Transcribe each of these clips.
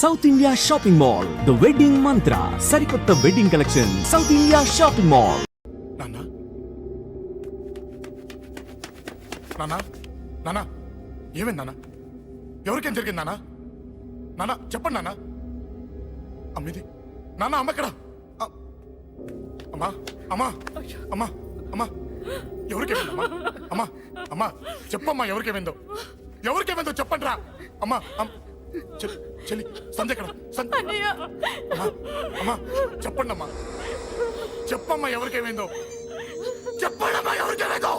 South India shopping mall the wedding మంత్ర సరికొత్త wedding collection South India shopping mall నానా నానా నాన్నా ఏమైంది నాన్న? ఎవరికేం జరిగింది నాన్న? నాన్న చెప్పండి నాన్న. అమ్మిది నాన్న అమ్మ ఇక్కడ అమ్మా అమ్మా అమ్మా అమ్మా. ఎవరికేమైందమ్మా అమ్మా? అమ్మా చెప్పమ్మా ఎవరికేమైందో. ఎవరికేమైందో చెప్పండి రా అమ్మా చె- చెల్లి సంధ్య ఎక్కడ? అమ్మా అమ్మా చెప్పండి అమ్మా చెప్పమ్మా ఎవరికేమైందో? చెప్పండమ్మా ఎవరికేమైందో?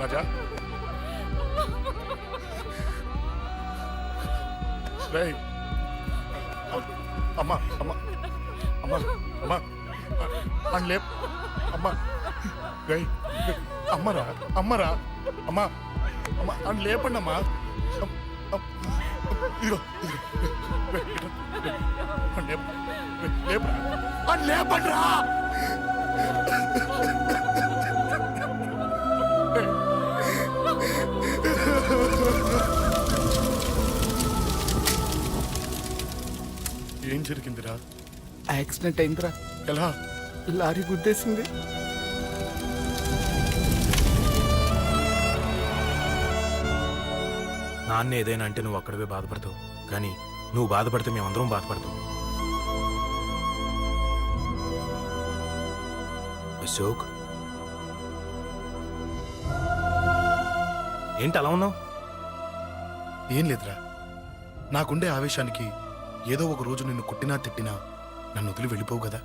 రాజా. రేయ్. అమ్మా అమ్మా అమ్మా అమ్మా. అని లేప్. అమ్మా. రేయ్ అమ్మరా అమ్మరా. అమ్మా అమ్మా అని లేపండి అమ్మా. అమ్, అమ్, ఇదిగో ఇదిగో. రేయ్, రేయ్, లేపురా. అని లేపండి రా ఏం జరిగిందిరా? యాక్సిడెంట్ అయిందిరా. ఎలా? లారీ గుద్దేసింది. నాన్న ఏదైనా అంటే నువ్వు అక్కడవే బాధపడతావు. కానీ నువ్వు బాధపడితే మేమందరం బాధపడతాం. అశోక్? ఏంటి అలా ఉన్నావు? ఏం లేదురా. నాకుండే ఆవేశానికి ఏదో ఒక రోజు నిన్ను కొట్టినా తిట్టినా నన్ను వదిలి వెళ్ళిపోవు కదా.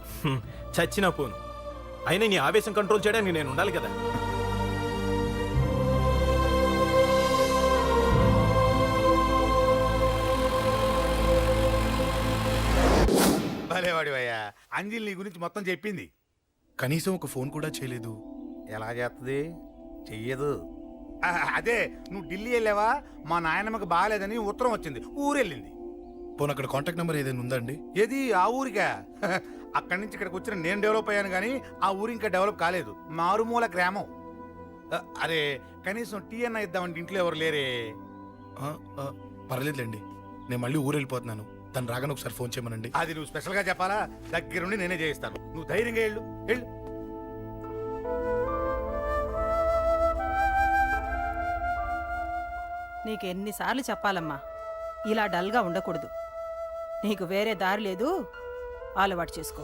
చచ్చినా పోను. అయినా నీ ఆవేశం కంట్రోల్ చేయడానికి నేను ఉండాలి కదా. భలేవాడివయ్యా. అంజలి నీ గురించి మొత్తం చెప్పింది. కనీసం ఒక ఫోన్ కూడా చేయలేదు. ఎలా చేస్తుంది చెయ్యదు. అదే నువ్వు ఢిల్లీ వెళ్ళావా? మా నాయనమ్మకి బాగాలేదని ఉత్తరం వచ్చింది. ఊరెళ్ళింది. పోనీ అక్కడ కాంటాక్ట్ నెంబర్ ఏదైనా ఉందా అండి? ఏది? ఆ ఊరికా? అక్కడి నుంచి ఇక్కడికి వచ్చిన నేను డెవలప్ అయ్యాను కానీ ఆ ఊరు ఇంకా డెవలప్ కాలేదు. మారుమూల గ్రామం. అరే కనీసం టీ అన్న ఇద్దామంటే ఇంట్లో ఎవరు లేరే? ఆ, ఆ, పర్లేదులేండి. నేను మళ్ళీ ఊరు వెళ్ళిపోతున్నాను తను రాగానే ఒకసారి ఫోన్ చేయమనండి. అది నువ్వు స్పెషల్గా చెప్పాలా? దగ్గరుండి నేనే చేయిస్తాను. నువ్వు ధైర్యంగా వెళ్ళు. వెళ్ళు. నీకు ఎన్నిసార్లు చెప్పాలమ్మా? ఇలా డల్గా ఉండకూడదు. నీకు వేరే దారి లేదు. అలవాటు చేసుకో.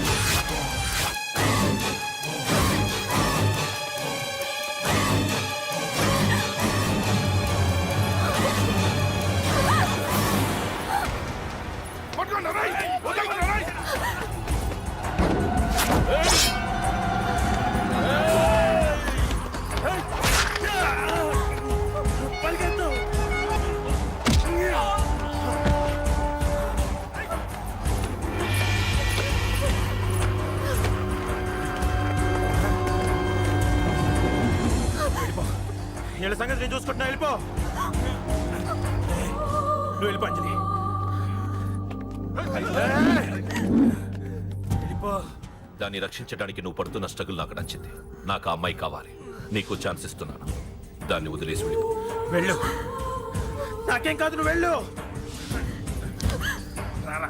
వీళ్ళ సంగతి నేను చూసుకుంటున్నా వెళ్ళిపో. నువ్వు వెళ్ళిపో అంజలి. వెళ్ళిపో. దాన్ని రక్షించడానికి నువ్వు పడుతున్న స్ట్రగుల్ నాకు నచ్చింది. నాకు ఆ అమ్మాయి కావాలి. నీకు ఛాన్స్ ఇస్తున్నాను. దాన్ని వదిలేసి వెళ్ళిపో. వెళ్ళు. నాకేం కాదు నువ్వు వెళ్ళు. రారా.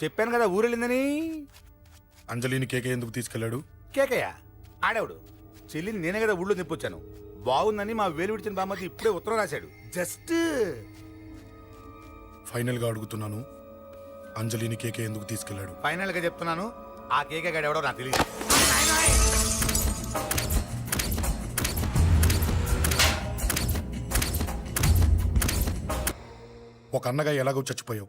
చెప్పాను కదా ఊరెళ్ళిందని. అంజలిని కేకే ఎందుకు తీసుకెళ్ళాడు? కేకయ్య ఆడేవాడు? చెల్లిని నేనే కదా ఊళ్ళో నిప్పొచ్చాను బాగుందని మా వేలు విడిచిన బామ్మది ఇప్పుడే ఉత్తరం రాశాడు. జస్ట్ ఫైనల్గా అడుగుతున్నాను అంజలిని కేకే ఎందుకు తీసుకెళ్ళాడు? ఫైనల్గా చెప్తున్నాను ఆ కేకే గాడు ఎవడో నాకు తెలియదు ఒక అన్నగా ఎలాగో చచ్చిపోయావు.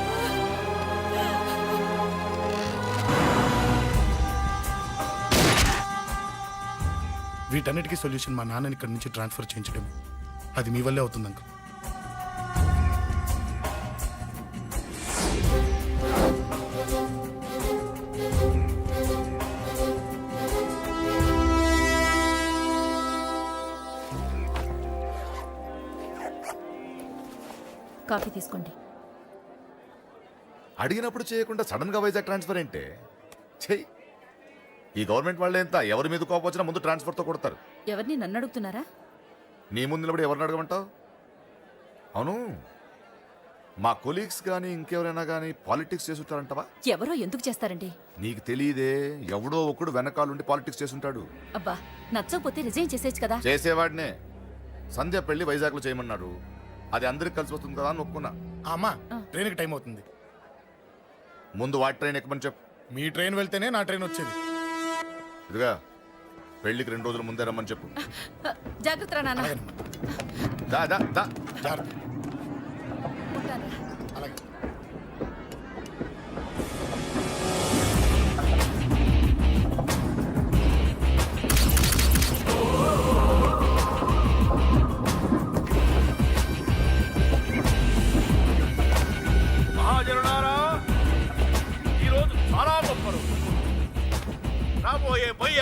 వీటన్నిటికీ సొల్యూషన్ మా నాన్నని ఇక్కడి నుంచి ట్రాన్స్ఫర్ చేయించడం అది మీ వల్లే అవుతుంది అంకుల్. కాఫీ తీసుకోండి. అడిగినప్పుడు చేయకుండా సడన్గా వైజాగ్ ట్రాన్స్ఫర్ ఏంటే? చెయ్యి. ఈ గవర్నమెంట్ వాళ్ళే ఎంత? ఎవరి మీద కోపం వచ్చినా ముందు ట్రాన్స్ఫర్తో కొడతారు. ఎవరిని? నన్ను అడుగుతున్నారా? నీ ముందు నిలబడి ఎవరిని అడగమంటావు? అవును. మా కొలీగ్స్ కానీ ఇంకెవరైనా కానీ పాలిటిక్స్ చేస్తుంటారంటవా ఎవరో ఎందుకు చేస్తారండి? నీకు తెలియదే ఎవడో ఒకడు వెనకాలండి పాలిటిక్స్ చేస్తుంటాడు అబ్బా నచ్చకపోతే రిజైన్ చేసేచ్చు కదా. చేసేవాడినే. సంధ్య పెళ్ళి వైజాగ్లో చేయమన్నాడు. అది అందరికి కలిసి వస్తుంది కదా అని ఒప్పుకున్నా. అమ్మా ట్రైన్కి టైం అవుతుంది. ముందు వాటి ట్రైన్ ఎక్కమని చెప్పు. మీ ట్రైన్ వెళ్తేనే నా ట్రైన్ వచ్చేది. ఇదిగా పెళ్ళికి రెండు రోజుల ముందే రమ్మని చెప్పు. జాగ్రత్త నాన్న. దా దా దా. జాగ్రత్త.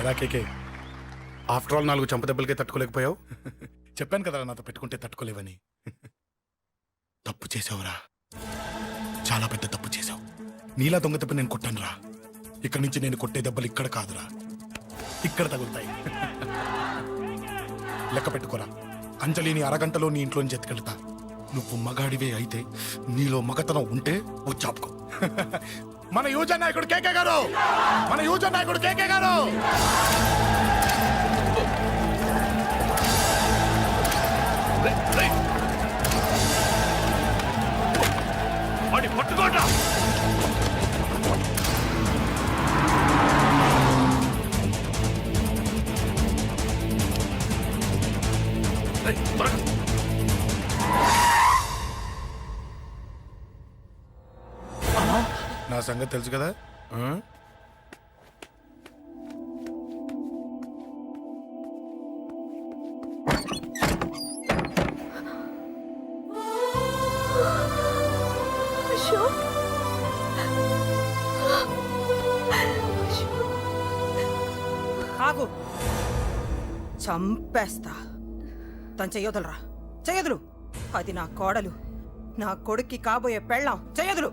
ఎలా కేకే ఆఫ్టర్ ఆల్ నాలుగు చంపదెబ్బలకే తట్టుకోలేకపోయావు? చెప్పాను కదా నాతో పెట్టుకుంటే తట్టుకోలేవని. తప్పు చేసావురా చాలా పెద్ద తప్పు చేసావు నీలా దొంగ దెబ్బ నేను కొట్టానురా. ఇక్కడి నుంచి నేను కొట్టే దెబ్బలు ఇక్కడ కాదురా. ఇక్కడ తగులుతాయి. లెక్క పెట్టుకోరా. అంజలిని అరగంటలో నీ ఇంట్లోంచి ఎత్తుకెళ్తా. నువ్వు మగాడివే అయితే నీలో మగతనం ఉంటే ఓ చాపుకో మన యువజన నాయకుడు కేకే గారు! మన యువజన నాయకుడు కేకే గారు! వాడి పట్టుకోండి నా సంగతి తెలుసు కదా? ఆగు. చంపేస్తా. తను చెయ్యొదలరా? చెయ్యదులు. అది నా కోడలు. నా కొడుక్కి కాబోయే పెళ్ళాం. చెయ్యదులు.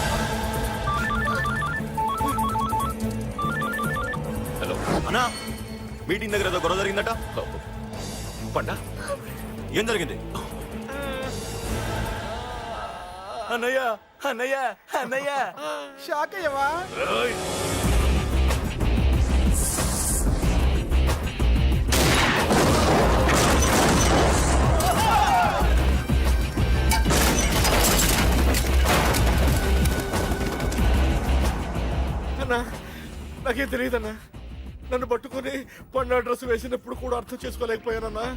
అన్నా మీటింగ్ దగ్గర ఏదో గొడవ జరిగిందట? పండా ఏం జరిగింది? అన్నయ్య అన్నయ్య అన్నయ్య. షాక్ అయ్యవా! అన్నా నాకేం తెలియదన్నా. నన్ను పట్టుకొని పండు డ్రెస్ వేసినప్పుడు కూడా అర్థం చేసుకోలేకపోయానన్నా.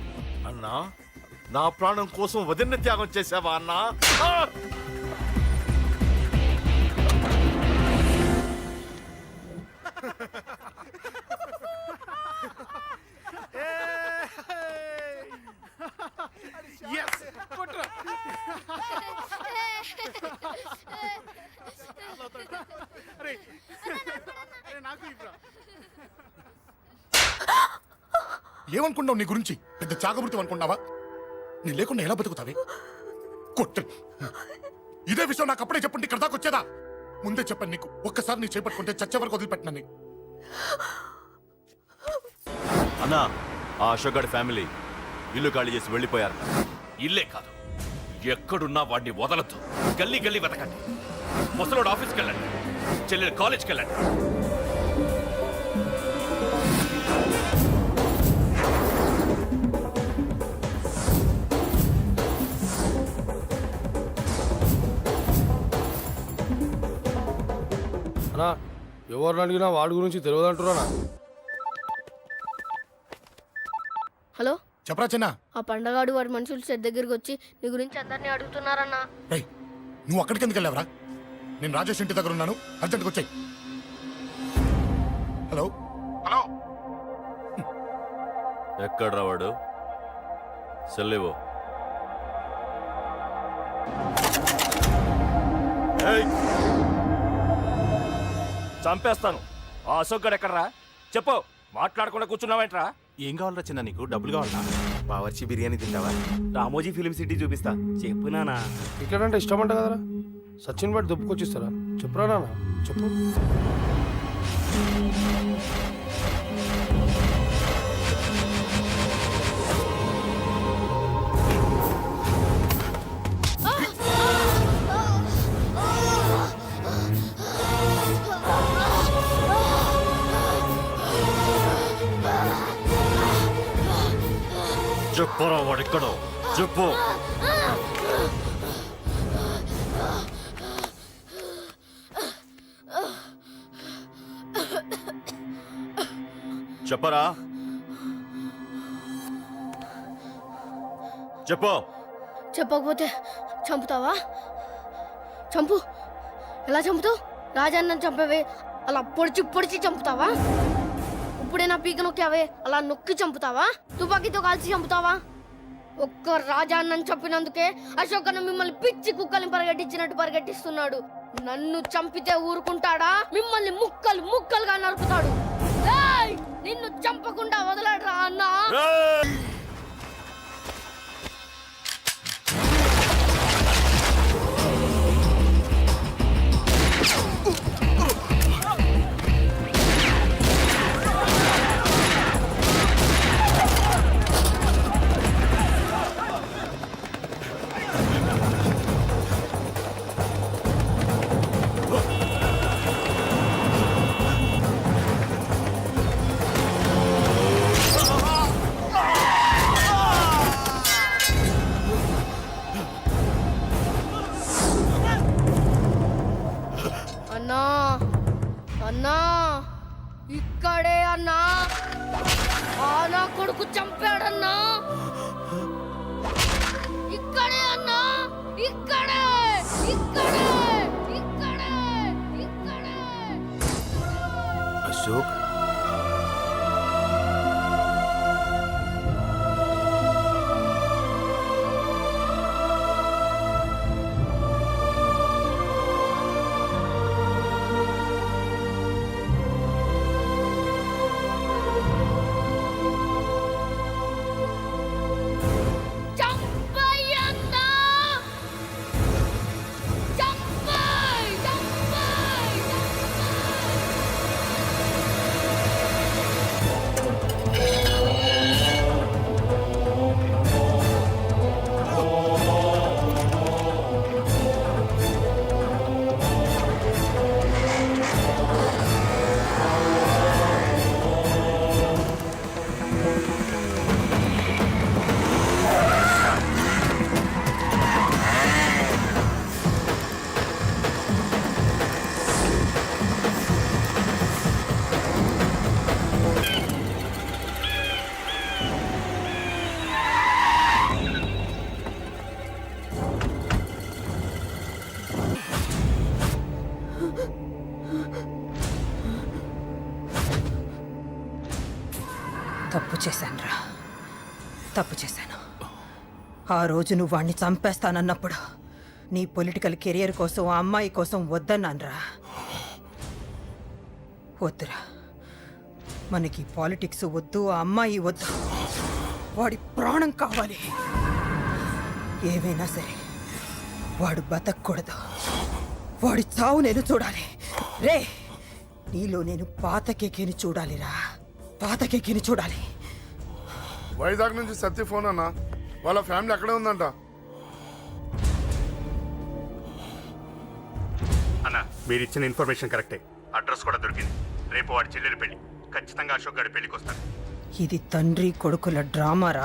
అన్నా నా ప్రాణం కోసం వదిన త్యాగం చేసావా అన్నా? ఆ! ఏమనుకున్నావు నీ గురించి? పెద్ద చాగమృతం అనుకున్నావా? నీ లేకుండా ఎలా బతుకుతావే? కొట్టు. ఇదే విషయం నాకు అప్పుడే చెప్పండి ఇక్కడ దాకా వచ్చేదా? ముందే చెప్పండి నీకు. ఒక్కసారి నీ చేపట్టుకుంటే చచ్చే వరకు వదిలిపెట్టినని అన్నా ఆ అశోక్ గారి ఫ్యామిలీ ఇల్లు ఖాళీ చేసి వెళ్ళిపోయారు ఇల్లే కాదు. ఎక్కడున్నా వాడిని వదలద్దు. గల్లీ గల్లీ వెతకండి. ముసలోడు ఆఫీస్కి వెళ్ళండి చెల్లెలు కాలేజ్కి వెళ్ళండి అన్నా ఎవరిని అడిగినా వాడి గురించి తెలియదు అంటున్నా హలో? చెప్పరా చిన్న. ఆ పండగాడు వాడి మనుషులు సెట్ దగ్గరికి వచ్చి నీ గురించి అందరినీ అడుగుతున్నారన్నా. రేయ్ నువ్వు అక్కడికి ఎందుకు వెళ్ళావరా? నేను రాజేష్ ఇంటి దగ్గర ఉన్నాను. అర్జెంట్గా వచ్చాయి. హలో? హలో? ఎక్కడ వాడు? సెల్లివో చంపేస్తాను. ఆ అశోక్ గడు ఎక్కడరా చెప్పు మాట్లాడకుండా కూర్చున్నావేంట్రా? ఏం కావాలరా చిన్న నీకు? డబ్బులు కావాలా బావర్చి బిర్యానీ తింటావా? రామోజీ ఫిలిం సిటీ చూపిస్తా. చెప్పు నానా క్రికెట్ అంటే ఇష్టం అంట కదరా. సచిన్ బట్టి దుప్పుకొచ్చిస్తారా చెప్పురా నాన్న? చెప్పు. చెప్పురా వాడెక్కడో చెప్పు. చెప్పరా? చెప్పు. చెప్పకపోతే చంపుతావా? చంపు. ఎలా చంపుతావు? రాజాన్న చంపవే అలా పొడిచి పొడిచి చంపుతావా? ఇప్పుడైనా పీక నొక్కావే అలా నొక్కి చంపుతావా? తుపాకీతో కాల్చి చంపుతావా? ఒక్క రాజాన్నని చంపినందుకే అశోకను మిమ్మల్ని పిచ్చి కుక్కల్ని పరిగెట్టించినట్టు పరిగెట్టిస్తున్నాడు. నన్ను చంపితే ఊరుకుంటాడా? మిమ్మల్ని ముక్కలు ముక్కలుగా నరుకుతాడు. నిన్ను చంపకుండా వదలడరా అన్నా! అశోక్ రోజు నువ్వు వాణ్ణి చంపేస్తానన్నప్పుడు నీ పొలిటికల్ కెరియర్ కోసం ఆ అమ్మాయి కోసం వద్దన్నానరా. వద్దురా. మనకి పాలిటిక్స్ వద్దు ఆ అమ్మాయి వద్దు. వాడి ప్రాణం కావాలి. ఏమైనా సరే వాడు బతకూడదు. వాడి చావు నేను చూడాలి. రే నీలో నేను పాతకెక్కిని చూడాలిరా. పాత కేకేని చూడాలి. వైజాగ్ నుంచి సత్య ఫోన్ అన్నా. వాళ్ళ ఫ్యామిలీ అక్కడే ఉందంట. అన్న మీరు ఇచ్చిన ఇన్ఫర్మేషన్ కరెక్టే. అడ్రస్ కూడా దొరికింది. రేపు వాడి చెల్లెలి పెళ్ళి. ఖచ్చితంగా అశోక్ గారి పెళ్ళికి వస్తాను ఇది తండ్రి కొడుకుల డ్రామారా?